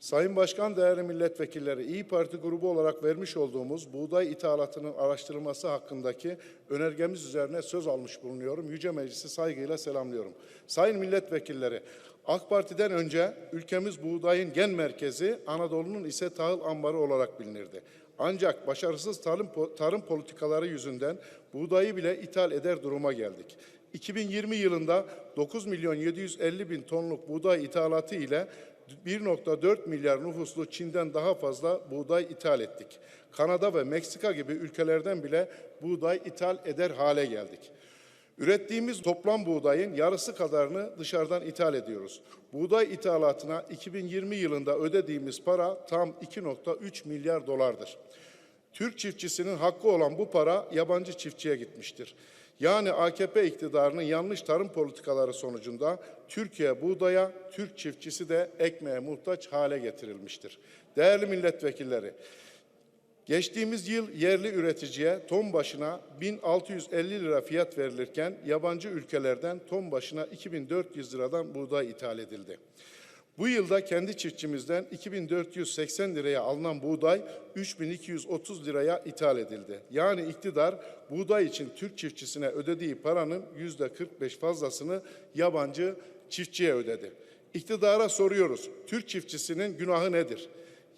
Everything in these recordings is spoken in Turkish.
Sayın Başkan, değerli milletvekilleri, İyi Parti grubu olarak vermiş olduğumuz buğday ithalatının araştırılması hakkındaki önergemiz üzerine söz almış bulunuyorum. Yüce Meclisi saygıyla selamlıyorum. Sayın milletvekilleri, AK Parti'den önce ülkemiz buğdayın gen merkezi, Anadolu'nun ise tahıl ambarı olarak bilinirdi. Ancak başarısız tarım, tarım politikaları yüzünden buğdayı bile ithal eder duruma geldik. 2020 yılında 9 milyon 750 bin tonluk buğday ithalatı ile 1.4 milyar nüfuslu Çin'den daha fazla buğday ithal ettik. Kanada ve Meksika gibi ülkelerden bile buğday ithal eder hale geldik. Ürettiğimiz toplam buğdayın yarısı kadarını dışarıdan ithal ediyoruz. Buğday ithalatına 2020 yılında ödediğimiz para tam 2.3 milyar dolardır. Türk çiftçisinin hakkı olan bu para yabancı çiftçiye gitmiştir. Yani AKP iktidarının yanlış tarım politikaları sonucunda Türkiye buğdaya, Türk çiftçisi de ekmeğe muhtaç hale getirilmiştir. Değerli milletvekilleri, Geçtiğimiz yıl yerli üreticiye ton başına 1650 lira fiyat verilirken yabancı ülkelerden ton başına 2400 liradan buğday ithal edildi. Bu yılda kendi çiftçimizden 2480 liraya alınan buğday 3230 liraya ithal edildi. Yani iktidar buğday için Türk çiftçisine ödediği paranın yüzde 45 fazlasını yabancı çiftçiye ödedi. İktidara soruyoruz. Türk çiftçisinin günahı nedir?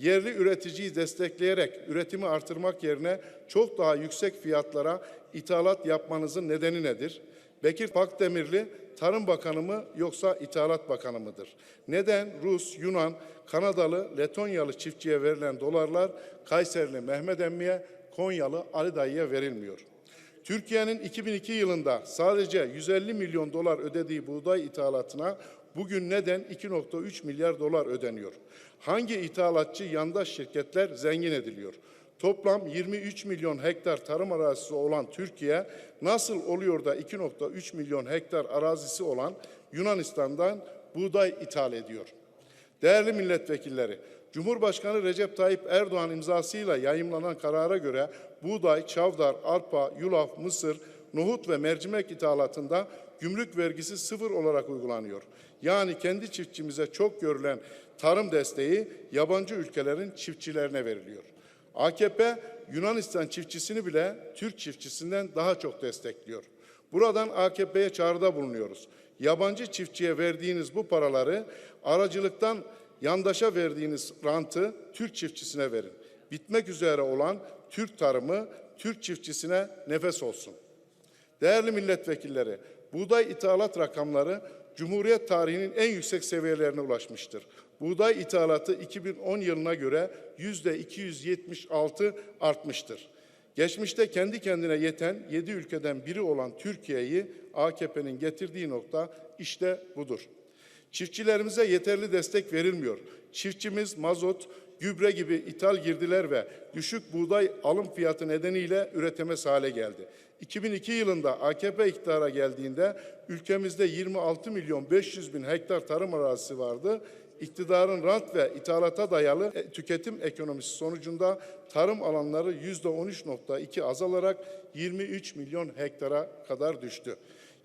yerli üreticiyi destekleyerek üretimi artırmak yerine çok daha yüksek fiyatlara ithalat yapmanızın nedeni nedir? Bekir Pakdemirli Tarım Bakanı mı yoksa İthalat Bakanı mıdır? Neden Rus, Yunan, Kanadalı, Letonyalı çiftçiye verilen dolarlar Kayserili Mehmet Emmi'ye, Konyalı Ali Dayı'ya verilmiyor? Türkiye'nin 2002 yılında sadece 150 milyon dolar ödediği buğday ithalatına bugün neden 2.3 milyar dolar ödeniyor? Hangi ithalatçı yandaş şirketler zengin ediliyor? Toplam 23 milyon hektar tarım arazisi olan Türkiye nasıl oluyor da 2.3 milyon hektar arazisi olan Yunanistan'dan buğday ithal ediyor? Değerli milletvekilleri, Cumhurbaşkanı Recep Tayyip Erdoğan imzasıyla yayımlanan karara göre buğday, çavdar, arpa, yulaf, mısır, nohut ve mercimek ithalatında gümrük vergisi sıfır olarak uygulanıyor. Yani kendi çiftçimize çok görülen tarım desteği yabancı ülkelerin çiftçilerine veriliyor. AKP Yunanistan çiftçisini bile Türk çiftçisinden daha çok destekliyor. Buradan AKP'ye çağrıda bulunuyoruz. Yabancı çiftçiye verdiğiniz bu paraları aracılıktan yandaşa verdiğiniz rantı Türk çiftçisine verin. Bitmek üzere olan Türk tarımı Türk çiftçisine nefes olsun. Değerli milletvekilleri, buğday ithalat rakamları Cumhuriyet tarihinin en yüksek seviyelerine ulaşmıştır. Buğday ithalatı 2010 yılına göre yüzde 276 artmıştır. Geçmişte kendi kendine yeten 7 ülkeden biri olan Türkiye'yi AKP'nin getirdiği nokta işte budur. Çiftçilerimize yeterli destek verilmiyor. Çiftçimiz mazot, gübre gibi ithal girdiler ve düşük buğday alım fiyatı nedeniyle üretemez hale geldi. 2002 yılında AKP iktidara geldiğinde ülkemizde 26 milyon 500 bin hektar tarım arazisi vardı. İktidarın rant ve ithalata dayalı e, tüketim ekonomisi sonucunda tarım alanları yüzde 13.2 azalarak 23 milyon hektara kadar düştü.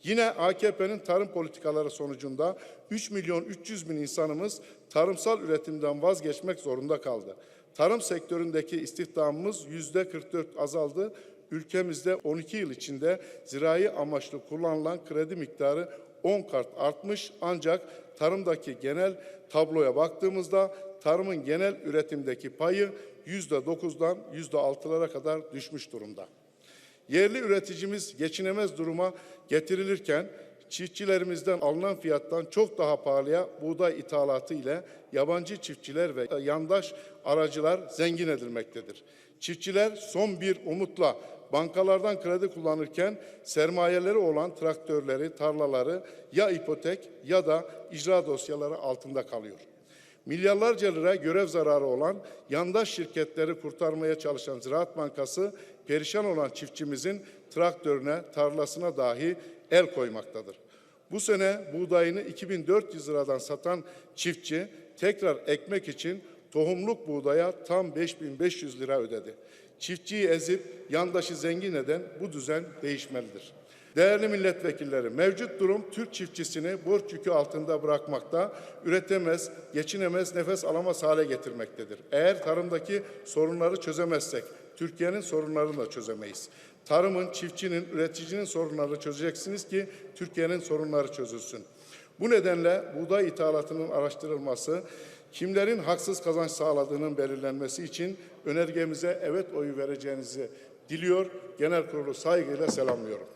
Yine AKP'nin tarım politikaları sonucunda 3 milyon 300 bin insanımız tarımsal üretimden vazgeçmek zorunda kaldı. Tarım sektöründeki istihdamımız yüzde 44 azaldı. Ülkemizde 12 yıl içinde zirai amaçlı kullanılan kredi miktarı 10 kat artmış ancak tarımdaki genel tabloya baktığımızda tarımın genel üretimdeki payı yüzde 9'dan yüzde 6'lara kadar düşmüş durumda. Yerli üreticimiz geçinemez duruma getirilirken çiftçilerimizden alınan fiyattan çok daha pahalıya buğday ithalatı ile yabancı çiftçiler ve yandaş aracılar zengin edilmektedir. Çiftçiler son bir umutla bankalardan kredi kullanırken sermayeleri olan traktörleri, tarlaları ya ipotek ya da icra dosyaları altında kalıyor. Milyarlarca lira görev zararı olan yandaş şirketleri kurtarmaya çalışan Ziraat Bankası perişan olan çiftçimizin traktörüne, tarlasına dahi el koymaktadır. Bu sene buğdayını 2400 liradan satan çiftçi tekrar ekmek için tohumluk buğdaya tam 5500 lira ödedi. Çiftçiyi ezip yandaşı zengin eden bu düzen değişmelidir. Değerli milletvekilleri, mevcut durum Türk çiftçisini borç yükü altında bırakmakta, üretemez, geçinemez, nefes alamaz hale getirmektedir. Eğer tarımdaki sorunları çözemezsek, Türkiye'nin sorunlarını da çözemeyiz. Tarımın, çiftçinin, üreticinin sorunlarını çözeceksiniz ki Türkiye'nin sorunları çözülsün. Bu nedenle buğday ithalatının araştırılması, kimlerin haksız kazanç sağladığının belirlenmesi için önergemize evet oyu vereceğinizi diliyor. Genel kurulu saygıyla selamlıyorum.